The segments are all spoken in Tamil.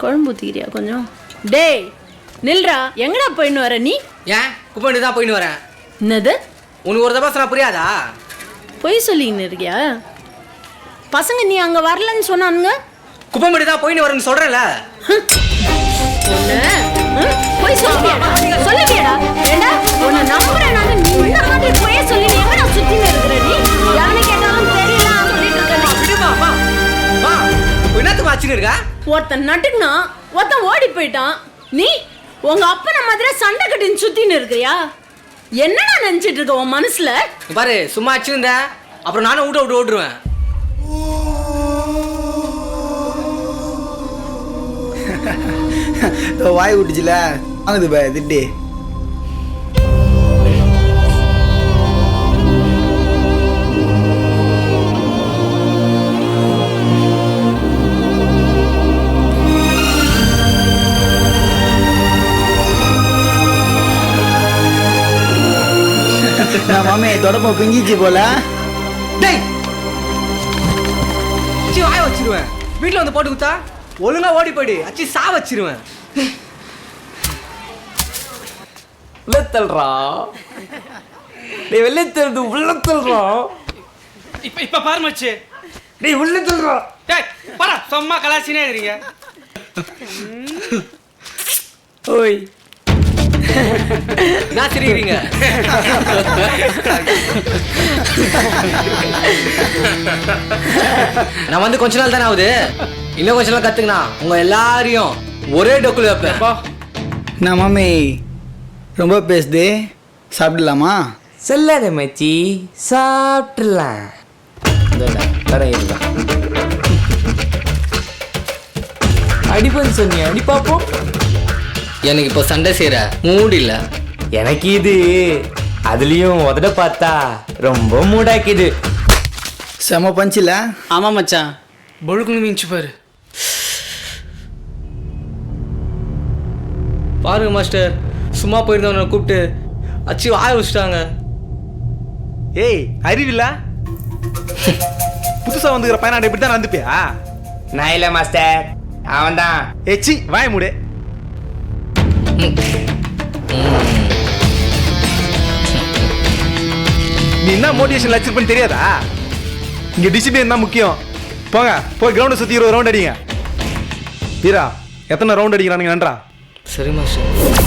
குழம்பு ஊற்றிக்கிறியா கொஞ்சம். டேய் நில்றா. எங்கடா போயின்னு வர நீ? ஏன்? குப்பை தான் போயின்னு வரேன். என்னது? உனக்கு ஒரு தப்பா சொன்னா புரியாதா? பொய் சொல்லின்னு இருக்கியா? பசங்க நீ அங்கே வரலன்னு சொன்னானுங்க? குப்பை தான் போயின்னு வரேன்னு ம், பொய் சொல்லுவியாடா சொல்லுவியாடா? ஏண்டா? உன்னை நம்புறேன் நான். நீ இந்த மாதிரி பொய்ய சொல்லி நீ எங்கடா சுத்தின்னு இருக்கிற வச்சுன்னு இருக்கா ஒருத்தன் நட்டுனா ஒருத்தன் ஓடி போயிட்டான். நீ உங்க அப்பனை மாதிரி சண்டை கட்டின்னு சுத்தின்னு இருக்கிறியா? என்னடா நினைச்சிட்டு இருக்க உன் மனசுல? பாரு சும்மா வச்சிருந்த அப்புறம் நானும் விட்டு விட்டு ஓட்டுருவேன். வாய் விட்டுச்சுல வாங்குது பா திட்டி. தொடப்ப பிங்கிச்சு போல. டேய்! அச்சி வாய வச்சிருவேன். வீட்டில் வந்து போட்டு குத்தா? ஒழுங்கா ஓடி போயிடு. அச்சி சா வச்சிருவேன். உள்ள தள்ளுறா டேய் வெளில தள்ளுது உள்ள தள்ளுறா இப்ப இப்ப பாரு மச்சு. டேய் உள்ள தள்ளுறா டேய் பாரா சும்மா கலாச்சினே இருக்கிறீங்க ஓய். நான் சிரிக்கிறீங்க. நான் வந்து கொஞ்ச நாள் தானே ஆகுது? இன்னும் கொஞ்ச நாள் கத்துக்கினா உங்க எல்லாரையும் ஒரே டொக்குல வைப்பேன். நான் மாமி ரொம்ப பேசுது. சாப்பிடலாமா? சொல்லாத மச்சி சாப்பிட்டுலாம் தரேன் அடிப்பேன்னு சொன்னியா அடி பார்ப்போம் எனக்கு இப்போ சண்டை செய்யற மூடு இல்ல எனக்கு இது. அதுலயும் உதட பார்த்தா ரொம்ப மூடாக்கிது. செம பஞ்சில் ஆமா மச்சான். பொழுக்குன்னு மிஞ்சி பாரு. பாருங்க மாஸ்டர். சும்மா போயிருந்தவனை கூப்பிட்டு அச்சி வாய வச்சுட்டாங்க. ஏய் அறிவில்ல? புதுசா வந்துக்கிற பையனாண்ட இப்படி தான் நடந்துப்பியா? நான் இல்ல மாஸ்டர். அவன் தான் ஏச்சி வாய மூடு. நீ என்ன மோட்டிவேஷன் வச்சிருப்பேன்னு தெரியாதா? இங்க டிசிப்ளின் தான் முக்கியம். போங்க போய் கிரவுண்டை சுத்தி இருபது ரவுண்ட் அடிங்க. வீரா எத்தனை ரவுண்ட் அடிக்கிறானுங்க நன்றா சரி. மாஸ்டர்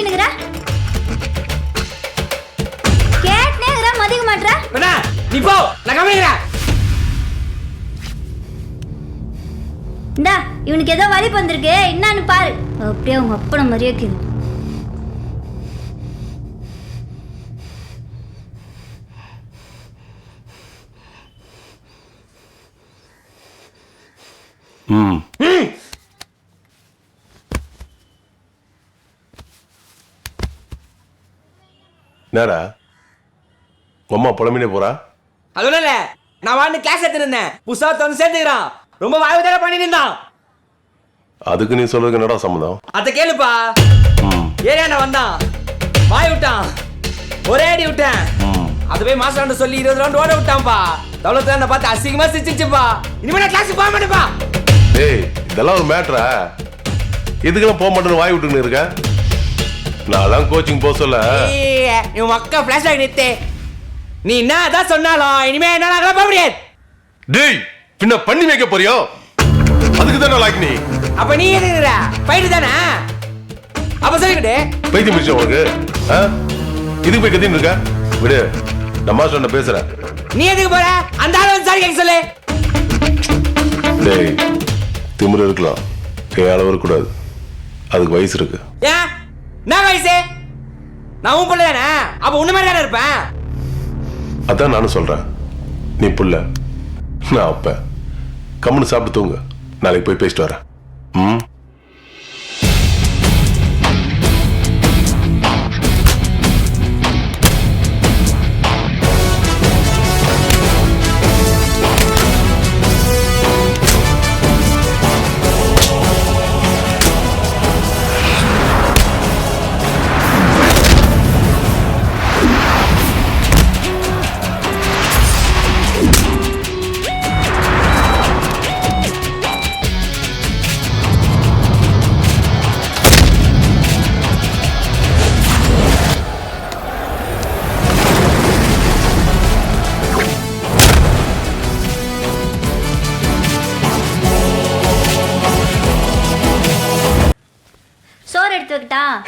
இருக்கிற மதிக்க மாட்ற? அண்ணா, நீ போ நான் கவனிக்கிறேன். இந்தா இவனுக்கு ஏதோ வலி வந்திருக்கு. என்னன்னு பாரு. அப்படியே அவங்க அப்பன மாதிரியே இருக்குது ம். என்னடா? அம்மா புலம்பினே போறா? அது இல்ல. நான் வாண்டு கிளாஸ் எடுத்துருந்தேன். புதுசா வந்து சேர்ந்துக்கிறான் ரொம்ப வாய்வு தர பண்ணி நின்றான் அதுக்கு நீ சொல்றதுக்கு என்னடா சம்மந்தம்? அத கேளுப்பா. ஏரியாண்ட வந்தான்? வாய் விட்டான். ஒரே அடி விட்டேன். அது போய் மாஸ்டர் சொல்லி இருபது ரவுண்ட் ஓட விட்டான்ப்பா. தவளத்தை என்ன பார்த்து அசிங்கமா சிரிச்சிச்சுப்பா இனிமே நான் கிளாஸுக்கு போக மாட்டேப்பா டேய் இதெல்லாம் ஒரு மேட்ரா இதுக்கெல்லாம் போக மாட்டேன்னு வாய் விட்டுன்னு இருக்க? நான் கோச்சிங் போக சொல்ல. இவன் மக்கா பிளாஷ் ஆகி நிறுத்து. நீ என்ன அதான் சொன்னாலும் இனிமே என்ன போக முடியாது. டேய் பின்ன பண்ணி வைக்க போறியோ? அதுக்கு தானே லாக் நீ. அப்ப நீ எதுக்குற பயிர் தானே? அப்ப சொல்லிக்கிட்டு. பைத்தியம் முடிச்ச உனக்கு. ஆ? இதுக்கு போய் கத்தின்னு இருக்க? விடு நான் மாஸ்டர் பேசுறேன். நீ எதுக்கு போற? அந்த ஆள் வந்து சாரி கேட்க சொல்லு. டேய் திமிரு இருக்கலாம். அளவு இருக்கக்கூடாது அதுக்கு வயசு இருக்கு. ஏன்? என்ன வயசு நான் உன் பிள்ளை தானே? அப்ப உன்ன மாதிரி தானே இருப்பேன்? அதான் நானும் சொல்றேன். நீ புள்ள நான் அப்ப. கம்முன்னு சாப்பிட்டு தூங்க. நாளைக்கு போய் பேசிட்டு வரேன். ம்?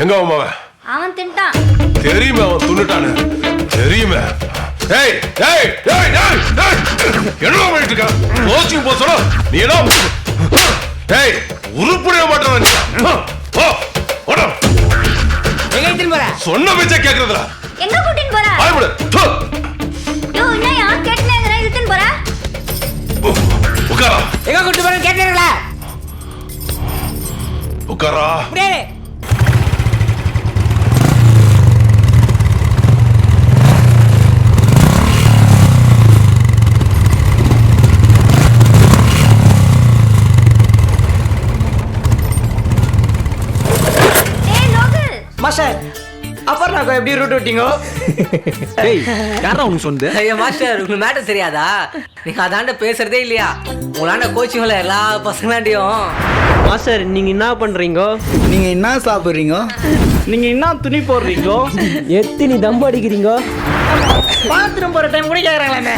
எங்க அவன்? அவன் தின்ட்டான் தெரியுமே அவன் துண்ணுட்டானு தெரியுமே. ஏய் ஏய் ஏய் ஏய் ஏய். என்ன பண்ணிட்டு இருக்க கோச்சிங் போ சொல்ல. நீ என்ன? ஏய் உருப்படிய மாட்டவன் நீ. போ ஓட எங்க போற? சொன்ன பேச்ச கேக்குறதுல எங்க போற? யோ போற? உட்காரா. எங்க கூட்டு போறேன்னு கேட்டீங்களா உட்காரா. அப்படியே ஏய் லோகு மாஸ்டர் அப்புறம் நான் எப்படி ரூட் விட்டீங்க டேய் யாரா உனக்கு சொன்னது? ஐயா மாஸ்டர் உங்களுக்கு மேட்டர் தெரியாதா? நீங்க அதாண்ட பேசுறதே இல்லையா? உங்களாண்ட கோச்சிங்ல எல்லா பசங்களாண்டியும். மாஸ்டர் நீங்க என்ன பண்றீங்க? நீங்க என்ன சாப்பிட்றீங்க? நீங்க என்ன துணி போடுறீங்க? எத்தனை தம்பு அடிக்கிறீங்க? பாத்ரூம் போற டைம் கூட கேக்குறாங்களே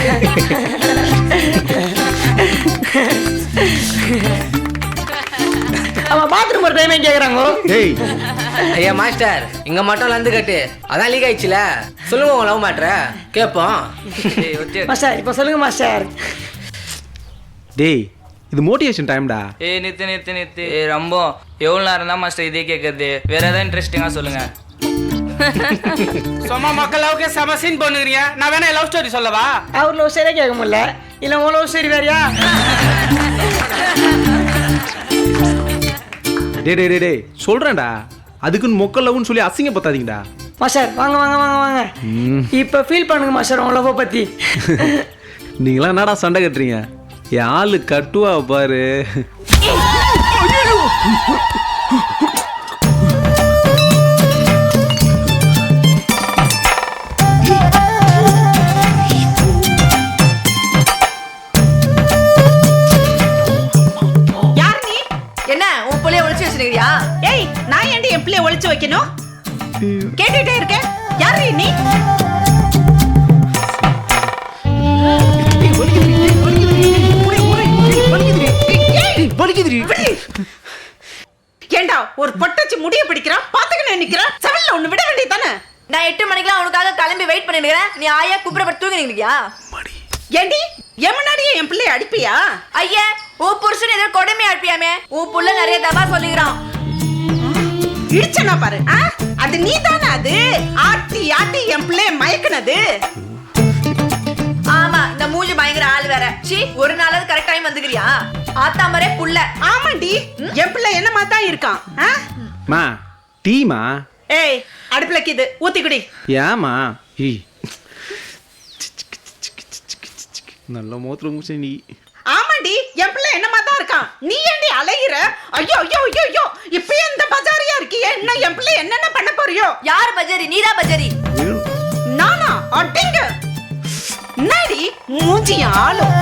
அவன் பாத்ரூம் போற டைமே கேக்குறாங்க? டேய். ஐயா மாஸ்டர் இங்க மட்டும் லந்து கட்டு. அதான் லீக் ஆயிடுச்சுல. சொல்லுங்க உங்க லவ் மேட்ர கேட்போம் மாஸ்டர் இப்ப சொல்லுங்க மாஸ்டர். டேய் இது மோட்டிவேஷன் டைம்டா ஏய் நித்து நித்து நித்து. ஏய் ரொம்ப எவ்வளோ நேரம் தான் மாஸ்டர் இதே கேட்கறது வேற ஏதாவது இன்ட்ரெஸ்டிங்காக சொல்லுங்க. சும்மா மக்கள் லவ்க்கே செம சீன் பண்ணுறீங்க. நான் வேணா லவ் ஸ்டோரி சொல்லவா? அவர் லவ் சரியா கேட்க முடியல. இல்ல உன் லவ் சரி வேறியா? டேய் டேய் டேய் டேய் சொல்றேன்டா. அதுக்குன்னு மொக்க லவ்னு சொல்லி அசிங்கப்படுத்தாதீங்கடா. மாஸ்டர் வாங்க வாங்க வாங்க வாங்க. இப்ப ஃபீல் பண்ணுங்க மாஸ்டர் உன் லவ் பத்தி. நீங்களாம் என்னடா சண்டை கட்டுறீங்க? என் ஆளு கட்டுவா பாரு. என் பிள்ளைய ஒளிச்சு வைக்கணும்? கேட்டுட்டே இருக்க. யார் நீ? ஏண்டா ஒரு பொட்டச்சி முடிய பிடிக்கிறான் பாத்துக்கிட்டு நிக்கிறான் செவல்ல ஒண்ணு விட வேண்டியதானே நான் எட்டு மணிக்கெல்லாம் உனக்காக கிளம்பி வெயிட் பண்ணிருக்கிறேன். நீ ஆயா குப்புறப்பட்டு தூங்கி நிக்கிறியா ஏண்டி என் முன்னாடியே என் பிள்ளைய அடிப்பியா? ஐயா உன் புருஷன் ஏதோ கொடுமையா அடிப்பியாமே? உன் புள்ள நிறைய தபா சொல்லிக்கிறான். இடிச்சனா பாரு? அது நீ தானே அது ஆட்டி ஆட்டி என் பிள்ளைய மயக்குனது ஆமா இந்த மூஞ்சி பயங்கர ஆள் வேற சி ஒரு நாளாவது கரெக்ட் டைம் வந்துக்கிறியா ஆத்தாமரே புள்ள ஆமாண்டி என் பிள்ளை என்னமா தான் இருக்கான் ஆ? மா டீமா ஏய் அடுப்புலக்கு இது ஊத்தி குடி ஏமா ஈ நல்ல மோத்துல மூச்சு நீ ஆமாண்டி என் பிள்ளை என்னமா தான் இருக்கான்? நீ ஏண்டி அலையிற? ஐயோ ஐயோ ஐயோ ஐயோ இப்பயே இந்த பஜாரியா இருக்கியே? என்ன என் பிள்ளை என்னென்ன பண்ண போறியோ? யார் பஜாரி? நீதான் பஜாரி. நானா? அட்டிங்க என்னடி மூஞ்சி ஆளும்.